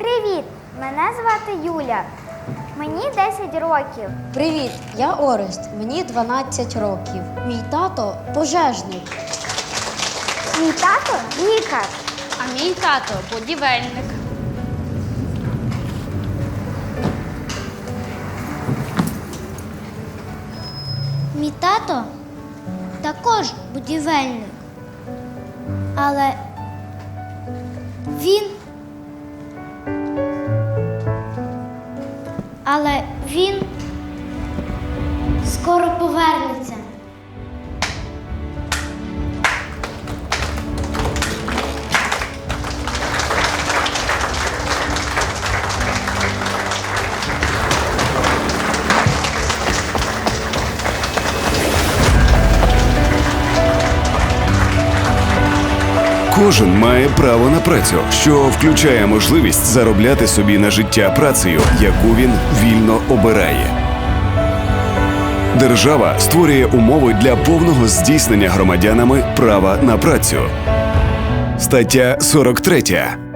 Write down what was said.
Привіт! Мене звати Юля. Мені 10 років. Привіт, я Орест. Мені 12 років. Мій тато пожежник. Мій тато лікар. А мій тато будівельник. Мій тато також будівельник. Але він. Але він Кожен має право на працю, що включає можливість заробляти собі на життя працею, яку він вільно обирає. Держава створює умови для повного здійснення громадянами права на працю. Стаття 43.